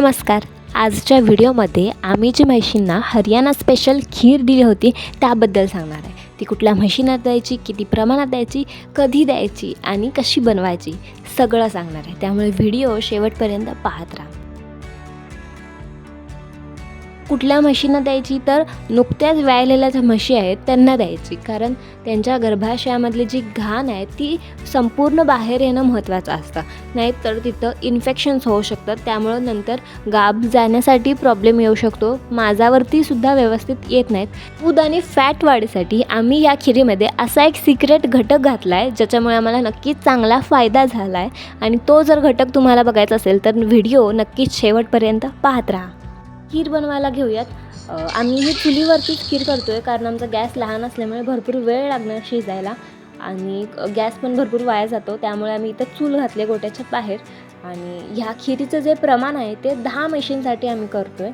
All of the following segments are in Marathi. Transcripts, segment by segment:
नमस्कार. आजच्या व्हिडिओमध्ये आम्ही जी म्हशींना हरियाणा स्पेशल खीर दिली होती त्याबद्दल सांगणार आहे. ती कुठल्या म्हशींना द्यायची किती प्रमाणात द्यायची कधी द्यायची आणि कशी बनवायची सगळं सांगणार आहे. त्यामुळे व्हिडिओ शेवटपर्यंत पाहत राहा. कुठल्या म्हशींना द्यायची तर नुकत्याच व्यायलेल्या ज्या म्हशी आहेत त्यांना द्यायची. कारण त्यांच्या गर्भाशयामधली जी घाण आहे ती संपूर्ण बाहेर येणं महत्त्वाचं असतं. नाहीतर तिथं इन्फेक्शन्स होऊ शकतात. त्यामुळं नंतर गाब जाण्यासाठी प्रॉब्लेम येऊ शकतो. माझावरती सुद्धा व्यवस्थित येत नाहीत. दूध आणि फॅट वाढीसाठी आम्ही या खिरीमध्ये असा एक सिक्रेट घटक घातला आहे ज्याच्यामुळे आम्हाला नक्कीच चांगला फायदा झाला आहे आणि तो जर घटक तुम्हाला बघायचा असेल तर व्हिडिओ नक्कीच शेवटपर्यंत पाहत राहा. खीर बनवायला घेऊयात. आम्ही ही चुलीवरतीच खीर करतो आहे कारण आमचा गॅस लहान असल्यामुळे भरपूर वेळ लागणार शिजायला. आणि गॅस पण भरपूर वाया जातो त्यामुळे आम्ही इथं चूल घातले गोट्याच्या बाहेर. आणि ह्या खिरीचं जे प्रमाण आहे ते दहा मशीनसाठी आम्ही करतो आहे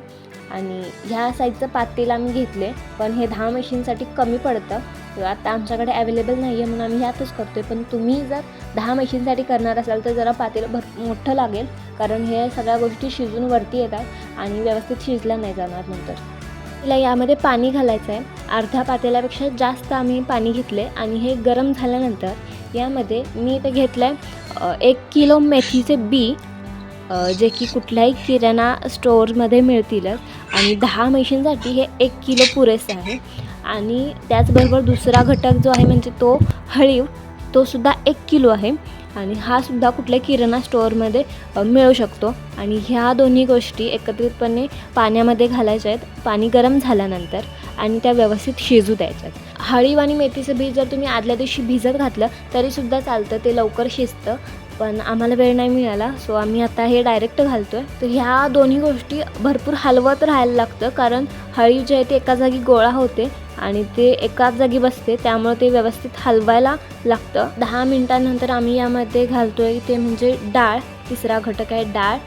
आणि ह्या साईजचं पातेल आम्ही घेतले पण हे दहा मशीनसाठी कमी पडतं. किंवा आता आमच्याकडे अवेलेबल नाही आहे म्हणून आम्ही ह्यातच करतो आहे पण तुम्ही जर दहा मशीनसाठी करणार असाल तर जरा पातेलं भर मोठं लागेल. कारण हे सगळ्या गोष्टी शिजून वरती येतात आणि व्यवस्थित शिजल्या नाही जाणार नंतर. तिला यामध्ये पाणी घालायचं आहे अर्ध्या पातेल्यापेक्षा जास्त आम्ही पाणी घेतले आणि हे गरम झाल्यानंतर यामध्ये मी इथे घेतलं आहे एक किलो मेथीचे बी जे की कुठल्याही किराणा स्टोअरमध्ये मिळतीलच. आणि दहा मशीनसाठी हे एक किलो पुरेसं आहे. आणि त्याचबरोबर दुसरा घटक जो आहे म्हणजे तो हळीव तो सुद्धा एक किलो आहे. आणि हा सुद्धा कुठल्या किराणा स्टोअरमध्ये मिळू शकतो. आणि ह्या दोन्ही गोष्टी एकत्रितपणे पाण्यामध्ये घालायच्या आहेत. पाणी गरम झाल्यानंतर आणि त्या व्यवस्थित शिजू द्यायच्या आहेत. हळीव आणि मेथीचं बी जर तुम्ही आदल्या दिवशी भिजत घातलं तरीसुद्धा चालतं. ते लवकर शिजतं. पण आम्हाला वेळ नाही मिळाला सो आम्ही आता हे डायरेक्ट घालतो आहे तर ह्या दोन्ही गोष्टी भरपूर हलवत राहायला लागतं. कारण हळीव जे आहे ते एका जागी गोळा होते. आणि ते एकाच जागी बसते त्यामुळे ते व्यवस्थित हलवायला लागतं. दहा मिनटानंतर आम्ही यामध्ये घालतो आहे ते म्हणजे डाळ तिसरा घटक आहे डाळ.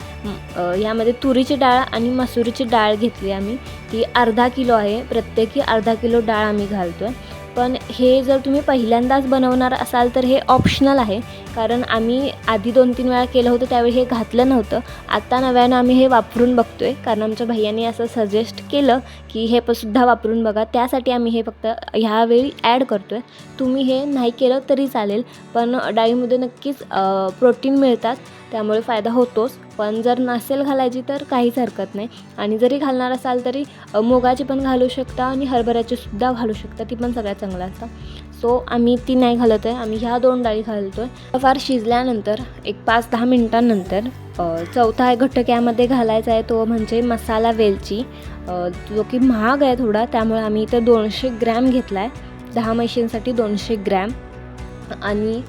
यामध्ये तुरीची डाळ आणि मसुरीची डाळ घेतली आम्ही. ती अर्धा किलो आहे प्रत्येकी अर्धा किलो डाळ आम्ही घालतो आहे पण हे जर तुम्ही पहिल्यांदाच बनवणार असाल तर हे ऑप्शनल आहे. कारण आम्ही आधी दोन तीन वेळा केलं होतं त्यावेळी हे घातलं नव्हतं. आत्ता नव्यानं आम्ही हे वापरून बघतो आहे कारण आमच्या भैयाने असं सजेस्ट केलं की हे पण सुद्धा वापरून बघा. त्यासाठी आम्ही हे फक्त ह्यावेळी ॲड करतो आहे तुम्ही हे नाही केलं तरी चालेल. पण डाळीमध्ये नक्कीच प्रोटीन मिळतात. त्यामुळे फायदा होतोच. पण जर नसेल घालायची तर काहीच हरकत नाही. आणि जरी घालणार असाल तरी मुगाची पण घालू शकता आणि हरभऱ्याची सुद्धा घालू शकता. ती पण सगळ्यात चांगलं असतं. सो आम्ही ती नाही घालत आहे. आम्ही ह्या दोन डाळी घालतो आहे फार शिजल्यानंतर एक पाच दहा मिनटांनंतर चौथा घटक यामध्ये घालायचा आहे तो म्हणजे मसाला वेलची. जो की महाग आहे थोडा त्यामुळे आम्ही इथं दोनशे ग्रॅम घेतला आहे दहा म्हशींसाठी दोनशे ग्रॅम. आणि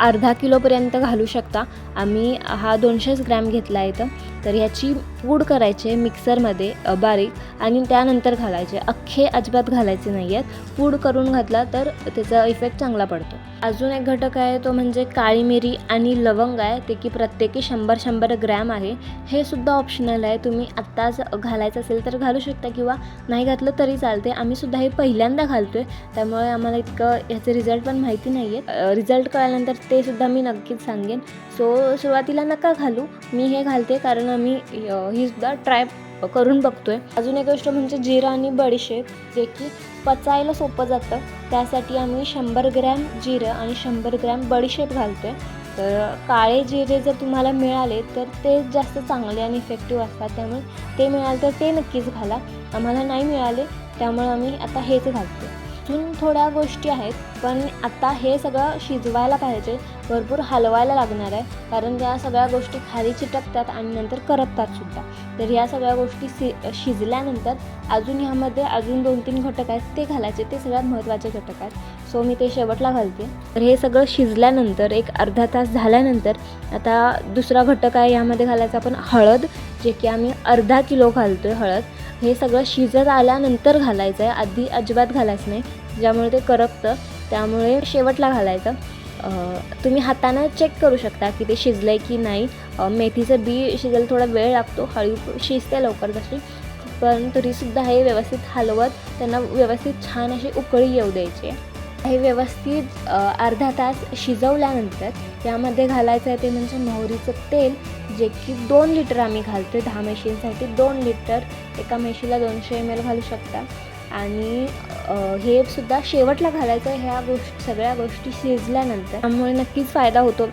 अर्धा किलोपर्यंत घालू शकता. आम्ही हा दोनशेच ग्रॅम घेतला आहे इथं. तर ह्याची पूड करायचे मिक्सरमध्ये बारीक आणि त्यानंतर घालायचे. अख्खे अजिबात घालायचे नाही आहेत पूड करून घातला तर त्याचा इफेक्ट चांगला पडतो. अजून एक घटक आहे तो म्हणजे काळी मिरी आणि लवंग आहे ते की प्रत्येकी शंभर शंभर ग्रॅम आहे. हे सुद्धा ऑप्शनल आहे. तुम्ही आत्ताच घालायचं असेल तर घालू शकता किंवा नाही घातलं तरी चालते आम्ही सुद्धा हे पहिल्यांदा घालतो आहे त्यामुळे आम्हाला इतकं ह्याचे रिझल्ट पण माहिती नाही आहेत रिझल्ट कळल्यानंतर ते सुद्धा मी नक्कीच सांगेन. सो सुरुवातीला नका घालू. मी हे घालते कारण आम्ही ही सुद्धा ट्राय करून बघतोय. अजून एक गोष्ट म्हणजे जिरं आणि बडीशेप जे की पचायला सोपं जातं. त्यासाठी आम्ही शंभर ग्रॅम जिरं आणि शंभर ग्रॅम बडीशेप घालतोय. तर काळे जिरे जर तुम्हाला मिळाले तर ते जास्त चांगले आणि इफेक्टिव्ह असतात. त्यामुळे ते मिळाले तर ते नक्कीच घाला. आम्हाला नाही मिळाले त्यामुळे आम्ही आता हेच घालतो अजून थोड्या गोष्टी आहेत पण आता हे सगळं शिजवायला पाहिजे. भरपूर हलवायला लागणार आहे कारण या सगळ्या गोष्टी खाली चिटकतात आणि नंतर करपतात सुद्धा. तर ह्या सगळ्या गोष्टी शि शिजल्यानंतर अजून ह्यामध्ये अजून दोन तीन घटक आहेत ते घालायचे. ते सगळ्यात महत्त्वाचे घटक आहेत. सो मी ते शेवटला घालते. तर हे सगळं शिजल्यानंतर एक अर्धा तास झाल्यानंतर आता दुसरा घटक आहे यामध्ये घालायचा आपण हळद जे की आम्ही अर्धा किलो घालतो आहे हळद. हे सगळं शिजत आल्यानंतर घालायचं आहे. आधी अजिबात घालायचं नाही. ज्यामुळे ते करपतं त्यामुळे शेवटला घालायचं. तुम्ही हातानं चेक करू शकता की ते शिजलं आहे की नाही. मेथीचं बी शिजायला थोडा वेळ लागतो. हळू शिजते लवकर तशी. पण तरीसुद्धा हे व्यवस्थित हलवत त्यांना व्यवस्थित छान अशी उकळी येऊ द्यायची आहे. हे व्यवस्थित अर्धा तास शिजवल्यानंतर यामध्ये घालायचं आहे ते म्हणजे मोहरीचं तेल जे की दोन लिटर आम्ही घालतो आहे दहा मेशींसाठी दोन लिटर. एका मेशीला दोनशे एम एल घालू शकता. आणि हे सुद्धा शेवटला घालायचं आहे ह्या गोष्ट सगळ्या गोष्टी शिजल्यानंतर. त्यामुळे नक्कीच फायदा होतो.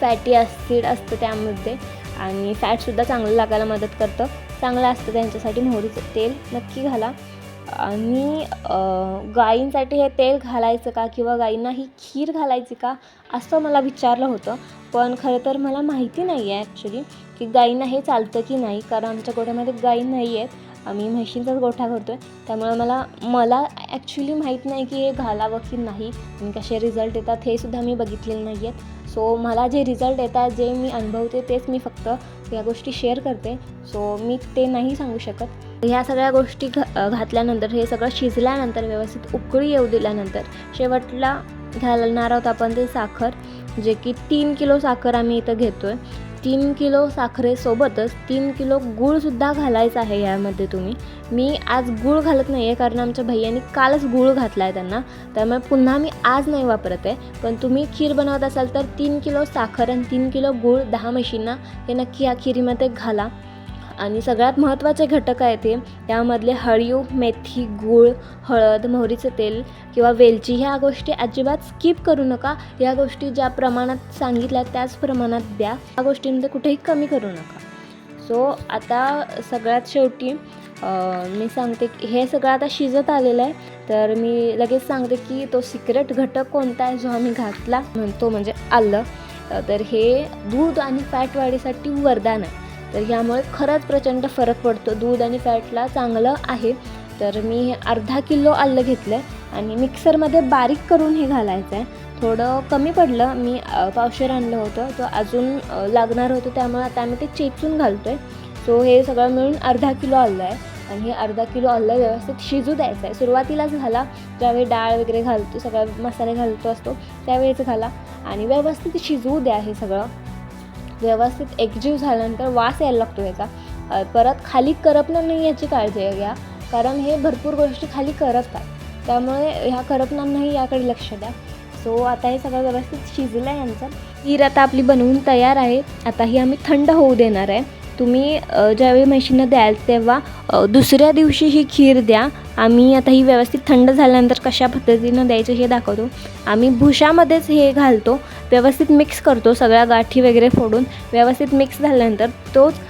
फॅटी ॲसिड असतं त्यामध्ये आणि फॅटसुद्धा चांगलं लागायला मदत करतं. चांगलं असतं त्यांच्यासाठी मोहरीचं तेल. नक्की घाला. आणि गाईंसाठी हे तेल घालायचं का किंवा गायींना ही खीर घालायची का असं मला विचारलं होतं. पण खरं तर मला माहिती नाही आहे ॲक्च्युली की गाईंना हे चालतं की नाही. कारण आमच्या गोठ्यामध्ये गाई नाही आहेत आम्ही म्हशींचाच गोठा करतो आहे त्यामुळे मला मला ॲक्च्युली माहीत नाही की हे घालावं की नाही आणि कसे रिझल्ट येतात हे सुद्धा मी बघितलेले नाही आहेत सो मला जे रिझल्ट येतात जे मी अनुभवते तेच मी फक्त या गोष्टी शेअर करते. सो मी ते नाही सांगू शकत. ह्या सगळ्या गोष्टी घातल्यानंतर हे सगळं शिजल्यानंतर व्यवस्थित उकळी येऊ दिल्यानंतर शेवटला घालणार आहोत आपण ते साखर जे की तीन किलो साखर आम्ही इथं घेतो आहे तीन किलो साखरेसोबतच तीन किलो गूळसुद्धा घालायचा आहे यामध्ये तुम्ही. मी आज गूळ घालत नाही आहे कारण आमच्या भैयानी कालच गूळ घातला आहे त्यांना. त्यामुळे पुन्हा मी आज नाही वापरत आहे. पण तुम्ही खीर बनवत असाल तर तीन किलो साखर आणि तीन किलो गूळ दहा म्हशींना हे नक्की या खिरीमध्ये घाला. आणि सगळ्यात महत्त्वाचे घटक आहे ते त्यामधले हळीव मेथी गूळ हळद मोहरीचं तेल किंवा वेलची ह्या गोष्टी अजिबात स्किप करू नका. या गोष्टी ज्या प्रमाणात सांगितल्या त्याच प्रमाणात द्या. या गोष्टींमध्ये कुठेही कमी करू नका. सो आता सगळ्यात शेवटी मी सांगते की हे सगळं आता शिजत आलेलं आहे. तर मी लगेच सांगते की तो सिक्रेट घटक कोणता आहे जो आम्ही घातला? म्हणतो म्हणजे आलं. तर हे दूध आणि फॅट वाढीसाठी वरदान आहे. तर ह्यामुळे खरंच प्रचंड फरक पडतो. दूध आणि फॅटला चांगलं आहे. तर मी हे अर्धा किलो आलं घेतलं आहे आणि मिक्सरमध्ये बारीक करून हे घालायचं आहे. थोडं कमी पडलं. मी पावशेर आणलं होतं. तो अजून लागणार होतं. त्यामुळे आता आम्ही ते चेचून घालतो आहे सो हे सगळं मिळून अर्धा किलो आलं आहे. आणि हे अर्धा किलो आलं व्यवस्थित शिजू द्यायचं आहे. सुरुवातीलाच घाला ज्यावेळी डाळ वगैरे घालतो सगळा मसाले घालतो असतो त्यावेळेच घाला. आणि व्यवस्थित शिजवू द्या हे सगळं. व्यवस्थित एकजीव झाल्यानंतर वास यायला लागतो याचा. परत खाली करपणार नाही याची काळजी घ्या. कारण हे भरपूर गोष्टी खाली करपतात. त्यामुळे ह्या करपणार नाही याकडे लक्ष द्या. सो आता हे सगळं व्यवस्थित शिजलं आहे यांचं खीर आता आपली बनवून तयार आहे. आता ही आम्ही थंड होऊ देणार आहे. तुम्ही ज्यावेळी म्हशींना द्याल तेव्हा दुसऱ्या दिवशी ही खीर द्या. आम्ही आता ही व्यवस्थित थंड झाल्यानंतर कशा पद्धतीनं द्यायचं हे दाखवतो. आम्ही भुशामध्येच हे घालतो व्यवस्थित मिक्स करतो सगळ्या गाठी वगैरे फोडून. व्यवस्थित मिक्स झाल्यानंतर तोच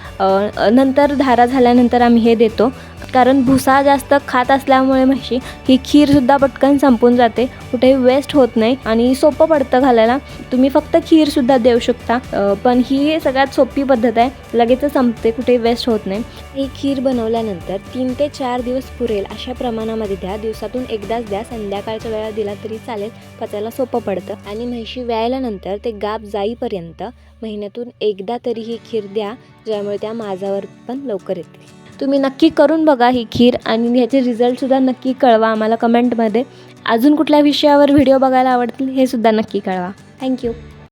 नंतर धारा झाल्यानंतर आम्ही हे देतो. कारण भुसा जास्त खात असल्यामुळे म्हशी ही खीरसुद्धा पटकन संपून जाते. कुठेही वेस्ट होत नाही आणि सोपं पडतं घालायला. तुम्ही फक्त खीरसुद्धा देऊ शकता. पण ही सगळ्यात सोपी पद्धत आहे. लगेच संपते कुठेही वेस्ट होत नाही. ही खीर बनवल्यानंतर तीन ते चार दिवस पुरेल अशा प्रमाणामध्ये द्या दिवसातून एकदाच द्या संध्याकाळच्या वेळा दिला तरी चालेल पचायला सोपं पडतं. आणि म्हैशी व्यायल्यानंतर ते गाप जाईपर्यंत महिन्यातून एकदा तरी ही खीर द्या ज्यामुळे त्या माझावर पण लवकर येतील. तुम्ही नक्की करून बघा ही खीर आणि ह्याचे रिझल्टसुद्धा नक्की कळवा आम्हाला कमेंटमध्ये अजून कुठल्या विषयावर व्हिडिओ बघायला आवडतील हे सुद्धा नक्की कळवा. थँक्यू